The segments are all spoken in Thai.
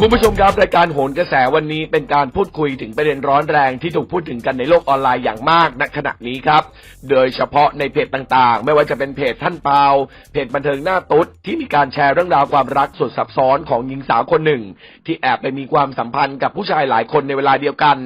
คุณผู้ชมครับรายการโหนกระแสวันนี้เป็นการพูดคุยถึงประเด็นร้อนแรงที่ถูกพูดถึงกันในโลกออนไลน์อย่างมากณขณะนี้ครับ โดยเฉพาะในเพจต่างๆ ไม่ว่าจะเป็นเพจท่านเปาเพจบันเทิงหน้าตุ๊ดที่มีการแชร์เรื่องราวความรักสุดซับซ้อนของหญิงสาวคนหนึ่ง ที่แอบไปมีความสัมพันธ์กับผู้ชายหลายคนในเวลาเดียวกัน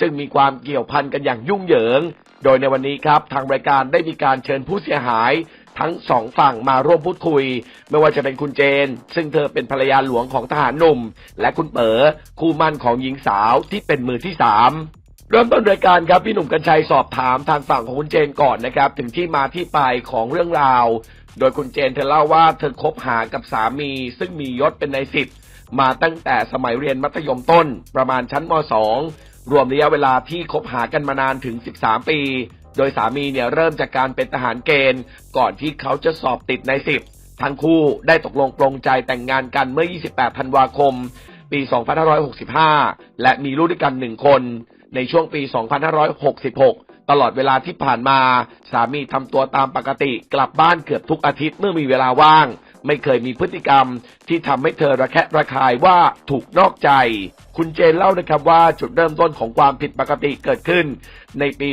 ซึ่งมีความเกี่ยวพันกันอย่างยุ่งเหยิง โดยในวันนี้ครับทางรายการได้มีการเชิญผู้เสียหาย ทั้งสองฝั่งมาร่วมพูดคุย ไม่ว่าจะเป็นคุณเจน ซึ่งเธอเป็นภรรยาหลวงของทหารหนุ่ม และคุณเป๋อคู่มั่นของหญิงสาวที่เป็นมือที่สามเริ่มต้นรายการครับพี่หนุ่มกัญชัยสอบถามทางฝั่งของคุณเจนก่อนนะครับ ถึงที่มาที่ไปของเรื่องราว โดยคุณเจนเธอเล่าว่าเธอคบหากับสามี ซึ่งมียศเป็นในสิบมาตั้งแต่สมัยเรียนมัธยมต้น ประมาณชั้นม .2 รวมระยะเวลาที่คบหากันมานานถึง 13 ปี โดยสามีเนี่ยเริ่มจากการเป็นทหารเกณฑ์ ก่อนที่เขาจะสอบติดใน 10 ทั้งคู่ได้ตกลงปรงใจแต่งงานกันเมื่อ 28 ธันวาคม ปี 2565 และมีลูกด้วยกันหนึ่งคน ในช่วงปี 2566 ตลอดเวลาที่ผ่านมา สามีทำตัวตามปกติกลับบ้านเกือบทุกอาทิตย์เมื่อมีเวลาว่าง ไม่เคยมีพฤติกรรมที่ทำให้เธอระแคะระคายว่าถูกนอกใจ คุณเจนเล่านะครับว่าจุดเริ่มต้นของความผิดปกติเกิดขึ้น ในปี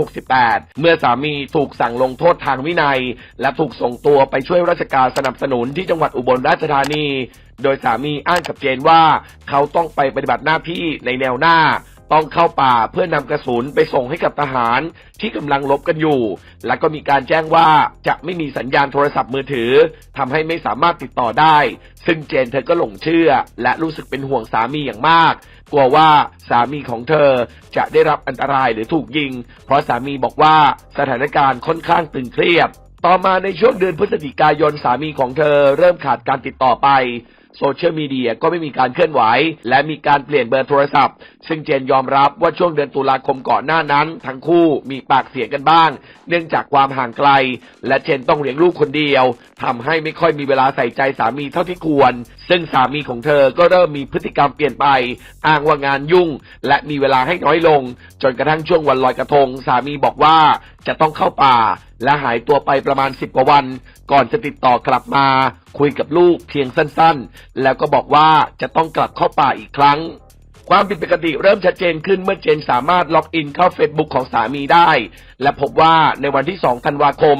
2568 เมื่อสามีถูกสั่งลงโทษทางวินัย และถูกส่งตัวไปช่วยราชการสนับสนุนที่จังหวัดอุบลราชธานี โดยสามีอ้างกับเจนว่า เขาต้องไปปฏิบัติหน้าที่ในแนวหน้า ต้องเข้าป่าเพื่อนำกระสุนไปส่งให้กับทหารที่กำลังลบกันอยู่ และก็มีการแจ้งว่าจะไม่มีสัญญาณโทรศัพท์มือถือทำให้ไม่สามารถติดต่อได้ ซึ่งเจนเธอก็หลงเชื่อ และรู้สึกเป็นห่วงสามีอย่างมาก กลัวว่าสามีของเธอจะได้รับอันตรายหรือถูกยิง เพราะสามีบอกว่าสถานการณ์ค่อนข้างตึงเครียดต่อมาในช่วงเดือนพฤศจิกายนสามีของเธอเริ่มขาดการติดต่อไป โซเชียลมีเดียก็ไม่มีการเคลื่อนไหว และมีการเปลี่ยนเบอร์โทรศัพท์ ซึ่งเจนยอมรับว่าช่วงเดือนตุลาคมก่อนหน้านั้น ทั้งคู่มีปากเสียงกันบ้าง เนื่องจากความห่างไกล และเจนต้องเลี้ยงลูกคนเดียวทำให้ไม่ค่อยมีเวลาใส่ใจสามีเท่าที่ควร ซึ่งสามีของเธอก็เริ่มมีพฤติกรรมเปลี่ยนไป อ้างว่างานยุ่ง และมีเวลาให้น้อยลง จนกระทั่งช่วงวันลอยกระทง สามีบอกว่าจะต้องเข้าป่าและหายตัวไปประมาณสิบกว่าวัน ก่อนจะติดต่อกลับมา คุยกับลูกเพียงสั้นๆ แล้วก็บอกว่าจะต้องกลับเข้าป่าอีกครั้ง ความผิดปกติเริ่มชัดเจนขึ้นเมื่อเจนสามารถล็อกอินเข้า Facebook ของสามีได้ และพบว่าในวันที่ 2 ธันวาคม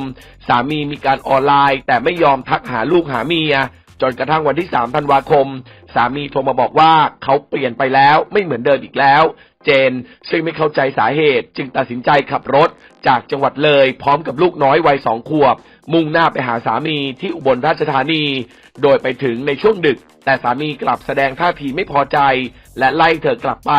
สามีมีการออนไลน์ แต่ไม่ยอมทักหาลูกหาเมียจนกระทั่งวันที่ 3 ธันวาคม สามีโทรมาบอกว่าเขาเปลี่ยนไปแล้วไม่เหมือนเดิมอีกแล้ว เจนซึ่งไม่เข้าใจสาเหตุ จึงตัดสินใจขับรถจากจังหวัดเลย พร้อมกับลูกน้อยวัยสองขวบ มุ่งหน้าไปหาสามีที่อุบลราชธานี โดยไปถึงในช่วงดึก แต่สามีกลับแสดงท่าทีไม่พอใจ และไล่เธอกลับไป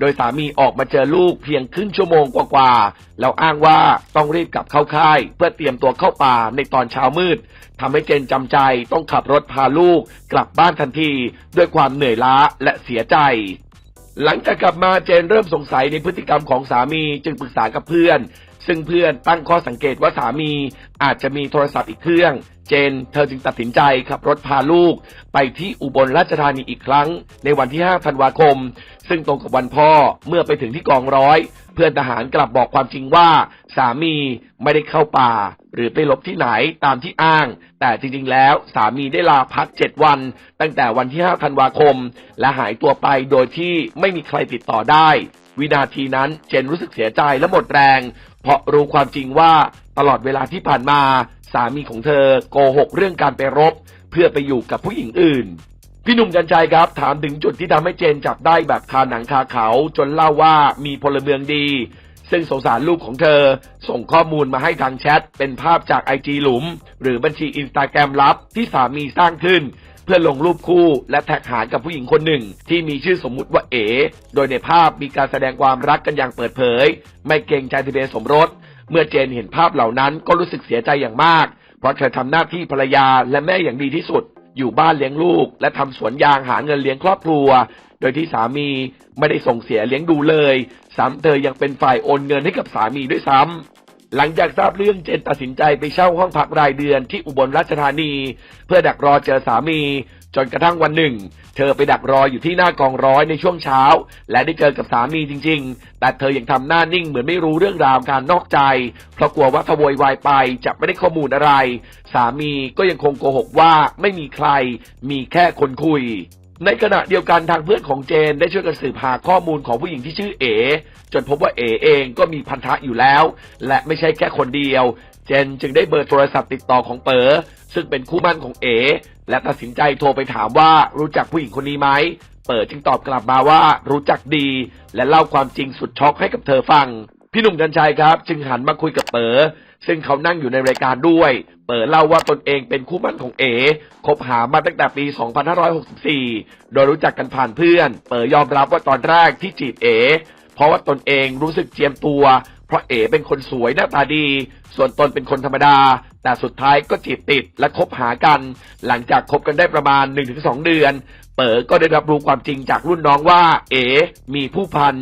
โดยสามีออกมาเจอลูกเพียงครึ่งชั่วโมงกว่าๆแล้วอ้างว่าต้องรีบกลับเข้าค่าย เพื่อเตรียมตัวเข้าป่าในตอนเช้ามืดทำให้เจนจำใจต้องขับรถพาลูกกลับบ้านทันทีด้วยความเหนื่อยล้าและเสียใจ หลังจากกลับมาเจนเริ่มสงสัยในพฤติกรรมของสามีจึงปรึกษากับเพื่อน ซึ่งเพื่อนตั้งข้อสังเกตว่าสามีอาจจะมีโทรศัพท์อีกเครื่อง เจน เธอจึงตัดสินใจขับรถพาลูก ไปที่อุบลราชธานีอีกครั้ง ในวันที่ 5 ธันวาคม ซึ่งตรงกับวันพ่อเมื่อไปถึงที่กองร้อย เพื่อนทหารกลับบอกความจริงว่า สามีไม่ได้เข้าป่า หรือไปหลบที่ไหนตามที่อ้าง แต่จริงๆแล้วสามีได้ลาพักเจ็ดวัน ตั้งแต่วันที่ 5 ธันวาคม และหายตัวไปโดยที่ไม่มีใครติดต่อได้ วินาทีนั้นเจนรู้สึกเสียใจและหมดแรง เพราะรู้ความจริงว่า ตลอดเวลาที่ผ่านมา สามีของเธอโกหกเรื่องการไปรบ เพื่อไปอยู่กับผู้หญิงอื่น พี่หนุ่มกัญชัยครับ ถามถึงจุดที่ทำให้เจนจับได้แบบคาหนังคาเขา จนเล่าว่ามีพลเมืองดี ซึ่งสงสารลูกของเธอ ส่งข้อมูลมาให้ทางแชท เป็นภาพจากไอจีหลุม หรือบัญชีอินสตาแกรมลับที่สามีสร้างขึ้นเพื่อลงรูปคู่และแท็กหากับผู้หญิงคนหนึ่ง ที่มีชื่อสมมุติว่าเอ๋ โดยในภาพมีการแสดงความรักกันอย่างเปิดเผย ไม่เกรงใจทะเบียนสมรส เมื่อเจนเห็นภาพเหล่านั้นก็รู้สึกเสียใจอย่างมาก เพราะเธอทำหน้าที่ภรรยาและแม่อย่างดีที่สุด อยู่บ้านเลี้ยงลูก และทำสวนยางหาเงินเลี้ยงครอบครัว โดยที่สามีไม่ได้ส่งเสียเลี้ยงดูเลย ซ้ำเธอยังเป็นฝ่ายโอนเงินให้กับสามีด้วยซ้ำหลังจากทราบเรื่องเจนตัดสินใจไปเช่าห้องพักรายเดือนที่อุบลราชธานี เพื่อดักรอเจอสามี จนกระทั่งวันหนึ่ง เธอไปดักรออยู่ที่หน้ากองร้อยในช่วงเช้า และได้เจอกับสามีจริง ๆ แต่เธอยังทำหน้านิ่งเหมือนไม่รู้เรื่องราวการนอกใจ เพราะกลัวว่าถ้าโวยวายไปจะไม่ได้ข้อมูลอะไร สามีก็ยังคงโกหกว่าไม่มีใคร มีแค่คนคุยในขณะเดียวกันทางเพื่อนของเจนได้ช่วยกันสืบหาข้อมูลของผู้หญิงที่ชื่อเอจนพบว่าเอเองก็มีพันธะอยู่แล้ว และไม่ใช่แค่คนเดียว เจนจึงได้เบอร์โทรศัพท์ติดต่อของเป๋อซึ่งเป็นคู่มั่นของเอ และตัดสินใจโทรไปถามว่ารู้จักผู้หญิงคนนี้ไหมเปิดจึงตอบกลับมาว่ารู้จักดี และเล่าความจริงสุดช็อกให้กับเธอฟัง พี่หนุ่มกัญชัยครับ จึงหันมาคุยกับเป๋อซึ่งเขานั่งอยู่ในรายการด้วย เป๋อเล่าว่าตนเองเป็นคู่มั่นของเอ๋คบหามาตั้งแต่ปี 2564 โดยรู้จักกันผ่านเพื่อน เป๋อยอมรับว่าตอนแรกที่จีบเอ๋เพราะว่าตนเองรู้สึกเจียมตัว เพราะเอ๋เป็นคนสวยหน้าตาดี ส่วนตนเป็นคนธรรมดา แต่สุดท้ายก็จีบติดและคบหากัน หลังจากคบกันได้ประมาณ 1-2 เดือน เป๋อก็ได้รับรู้ความจริงจากรุ่นน้องว่า เอ๋มีผู้พัน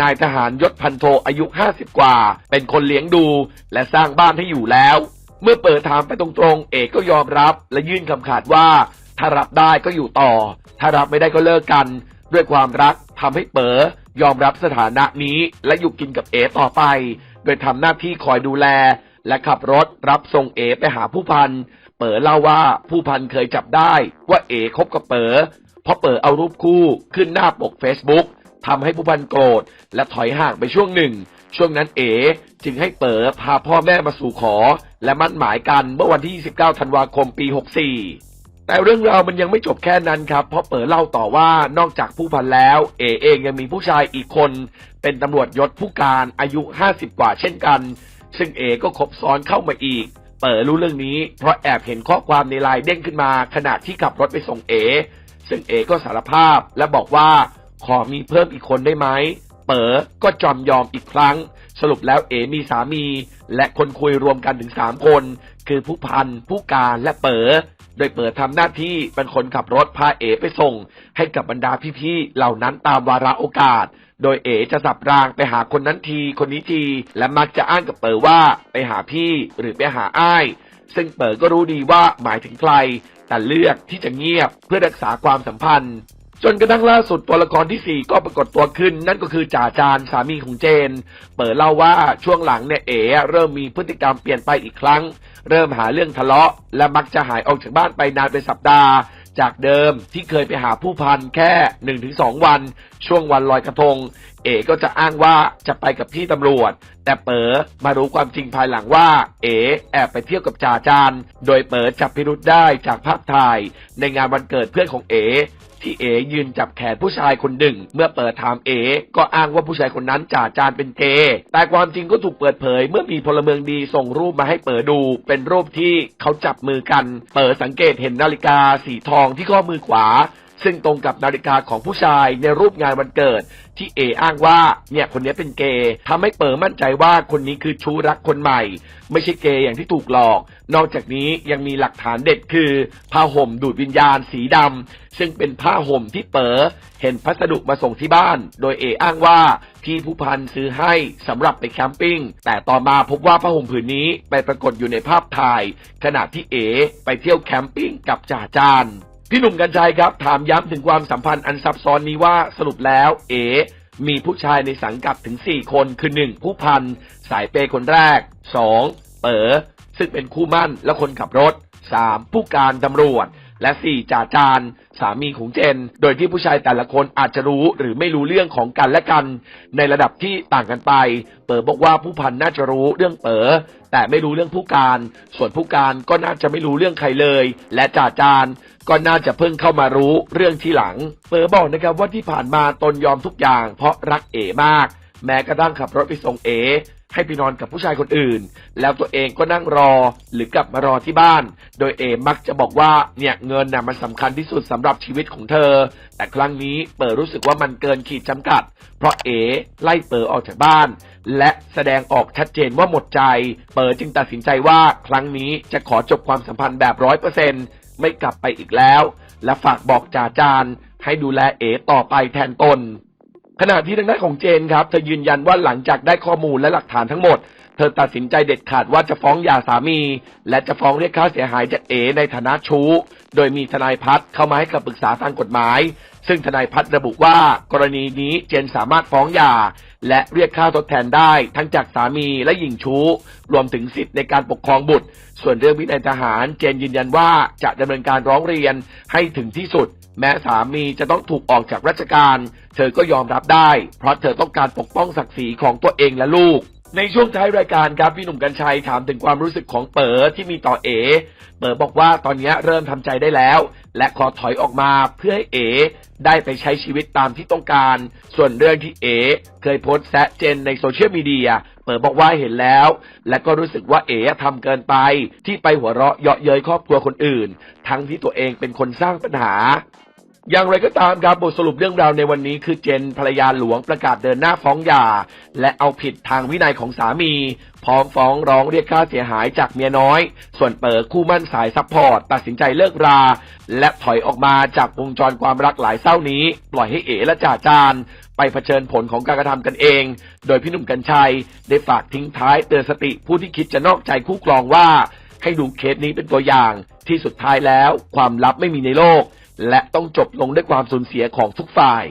นายทหารยศพันโทอายุ 50 กว่า เป็นคนเลี้ยงดู และสร้างบ้านให้อยู่แล้ว เมื่อเปิดถามไปตรงๆ เอกก็ยอมรับ และยื่นคำขาดว่า ถ้ารับได้ก็อยู่ต่อ ถ้ารับไม่ได้ก็เลิกกัน ด้วยความรัก ทำให้เป๋อยอมรับสถานะนี้ และอยู่กินกับเอต่อไป โดยทำหน้าที่คอยดูแล และขับรถรับส่งเอไปหาผู้พัน เป๋อเล่าว่าผู้พันเคยจับได้ว่าเอคบกับเป๋อเพราะเป๋อเอารูปคู่ขึ้นหน้าปก Facebook ทำให้ผู้พันโกรธและถอยห่างไปช่วงหนึ่ง ช่วงนั้นเอ๋จึงให้เป๋อพาพ่อแม่มาสู่ขอ และมั่นหมายกันเมื่อวันที่ 29 ธันวาคม ปี 64 แต่เรื่องราวมันยังไม่จบแค่นั้นครับ เพราะเป๋อเล่าต่อว่านอกจากผู้พันแล้ว เอ๋เองยังมีผู้ชายอีกคน เป็นตำรวจยศผู้การอายุ 50 กว่าเช่นกัน ซึ่งเอ๋ก็คบซ้อนเข้ามาอีก เป๋อรู้เรื่องนี้ เพราะแอบเห็นข้อความในไลน์เด้งขึ้นมา ขณะที่ขับรถไปส่งเอ๋ซึ่งเอ๋ก็สารภาพและบอกว่าขอมีเพิ่มอีกคนได้ไหม เป๋อก็จอมยอมอีกครั้ง สรุปแล้วเอ๋มีสามี และคนคุยรวมกันถึงสามคน คือผู้พันผู้การและเป๋อ โดยเปิดทำหน้าที่เป็นคนขับรถพาเอ๋ไปส่ง ให้กับบรรดาพี่ๆเหล่านั้นตามวาระโอกาส โดยเอ๋จะสับรางไปหาคนนั้นทีคนนี้ที และมักจะอ้างกับเปิดว่าไปหาพี่หรือไปหาอ้าย ซึ่งเปิดก็รู้ดีว่าหมายถึงใคร แต่เลือกที่จะเงียบเพื่อรักษาความสัมพันธ์ จนกระทั่งล่าสุดตัวละครที่ 4 ก็ปรากฏตัวขึ้น นั่นก็คือจ่าจานสามีของเจน เปิดเล่าว่าช่วงหลังเนี่ยเอ๋เริ่มมีพฤติกรรมเปลี่ยนไปอีกครั้ง เริ่มหาเรื่องทะเลาะ และมักจะหายออกจากบ้านไปนานเป็นสัปดาห์ จากเดิมที่เคยไปหาผู้พันแค่ 1-2 วัน ช่วงวันลอยกระทง เอ๋ก็จะอ้างว่าจะไปกับพี่ตำรวจ แต่เป๋อมารู้ความจริงภายหลังว่า เอ๋แอบไปเที่ยวกับจ่าจานโดยเป๋อจับพิรุษได้จากภาพถ่าย ในงานวันเกิดเพื่อนของเอ๋ที่เอ๋ยืนจับแขนผู้ชายคนหนึ่ง เมื่อเปิดถามเอ๋ก็อ้างว่าผู้ชายคนนั้นจ่าจานเป็นเกย์แต่ความจริงก็ถูกเปิดเผย เมื่อมีพลเมืองดีส่งรูปมาให้เป๋อดู เป็นรูปที่เขาจับมือกัน เป๋อสังเกตเห็นนาฬิกาสีทองที่ข้อมือขวา ซึ่งตรงกับนาฬิกาของผู้ชายในรูปงานวันเกิด ที่เออ้างว่าเนี่ยคนนี้เป็นเกย์ทำให้เป๋อมั่นใจว่าคนนี้คือชู้รักคนใหม่ ไม่ใช่เกย์อย่างที่ถูกหลอก นอกจากนี้ยังมีหลักฐานเด็ดคือผ้าห่มดูดวิญญาณสีดำซึ่งเป็นผ้าห่มที่เป๋อเห็นพัสดุมาส่งที่บ้าน โดยเออ้างว่าพี่ผู้พันซื้อให้สำหรับไปแคมปิ้ง แต่ต่อมาพบว่าผ้าห่มผืนนี้ไปปรากฏอยู่ในภาพถ่าย ขณะที่เอ ไปเที่ยวแคมปิ้งกับจ่าจาน พี่หนุ่มกัญชัยครับ ถามย้ำถึงความสัมพันธ์อันซับซ้อนนี้ว่าสรุปแล้ว เอ๋มีผู้ชายในสังกัดถึง 4 คนคือ 1 ผู้พัน สายเปย์คนแรก 2 เป๋อซึ่งเป็นคู่มั่นและคนขับรถ 3 ผู้การตำรวจ และ4จ่าจานสามีของเจน โดยที่ผู้ชายแต่ละคนอาจจะรู้หรือไม่รู้เรื่องของกันและกัน ในระดับที่ต่างกันไป เป๋อบอกว่าผู้พันน่าจะรู้เรื่องเป๋อแต่ไม่รู้เรื่องผู้การ ส่วนผู้การก็น่าจะไม่รู้เรื่องใครเลย และจ่าจานก็น่าจะเพิ่งเข้ามารู้เรื่องที่หลัง เป๋อบอกนะครับว่าที่ผ่านมาตนยอมทุกอย่าง เพราะรักเอ๋มาก แม้กระทั่งขับรถไปส่งเอ๋ ให้ไปนอนกับผู้ชายคนอื่น แล้วตัวเองก็นั่งรอหรือกลับมารอที่บ้าน โดยเอมักจะบอกว่าเนี่ยเงินน่ะมันสำคัญที่สุดสำหรับชีวิตของเธอ แต่ครั้งนี้เป๋อรู้สึกว่ามันเกินขีดจำกัด เพราะเอไล่เป๋อออกจากบ้าน และแสดงออกชัดเจนว่าหมดใจ เป๋อจึงตัดสินใจว่าครั้งนี้จะขอจบความสัมพันธ์แบบร้อยเปอร์เซ็นไม่กลับไปอีกแล้ว และฝากบอกจ่าจานให้ดูแลเอต่อไปแทนตน ขณะที่ทางด้านของเจนครับเธอยืนยันว่าหลังจากได้ข้อมูลและหลักฐานทั้งหมด เธอตัดสินใจเด็ดขาดว่าจะฟ้องหย่าสามี และจะฟ้องเรียกค่าเสียหายจากเอในฐานะชู้ โดยมีทนายพัฒน์เข้ามาให้คำปรึกษาทางกฎหมาย ซึ่งทนายพัฒน์ระบุว่ากรณีนี้เจนสามารถฟ้องหย่า และเรียกค่าทดแทนได้ทั้งจากสามีและหญิงชู้ รวมถึงสิทธิ์ในการปกครองบุตร ส่วนเรื่องวินัยทหารเจนยืนยันว่าจะดำเนินการร้องเรียนให้ถึงที่สุด แม้สามีจะต้องถูกออกจากราชการ เธอก็ยอมรับได้ เพราะเธอต้องการปกป้องศักดิ์ศรีของตัวเองและลูก ในช่วงท้ายรายการครับพี่หนุ่มกัญชัยถามถึงความรู้สึกของเป๋อที่มีต่อเอเป๋อบอกว่าตอนนี้เริ่มทำใจได้แล้ว และขอถอยออกมาเพื่อให้เอได้ไปใช้ชีวิตตามที่ต้องการ ส่วนเรื่องที่เอเคยโพสต์แซะเจนในโซเชียลมีเดียเป๋อบอกว่าเห็นแล้ว และก็รู้สึกว่าเอ๋ทำเกินไป ที่ไปหัวเราะเยาะเย้ยครอบครัวคนอื่น ทั้งที่ตัวเองเป็นคนสร้างปัญหา อย่างไรก็ตามครับบทสรุปเรื่องราวในวันนี้คือเจนภรรยาหลวงประกาศเดินหน้าฟ้องหย่า และเอาผิดทางวินัยของสามี พร้อมฟ้องร้องเรียกค่าเสียหายจากเมียน้อย ส่วนเปิดคู่มั่นสายซัพพอร์ต ตัดสินใจเลิกรา และถอยออกมาจากวงจรความรักหลายเศร้านี้ ปล่อยให้เอ๋และจ่าจานไปเผชิญผลของการกระทำกันเอง โดยพี่หนุ่มกัญชัย ได้ฝากทิ้งท้ายเตือนสติผู้ที่คิดจะนอกใจคู่ครองว่า ให้ดูเคสนี้เป็นตัวอย่างที่สุดท้ายแล้ว ความลับไม่มีในโลก และต้องจบลงด้วยความสูญเสียของทุกฝ่าย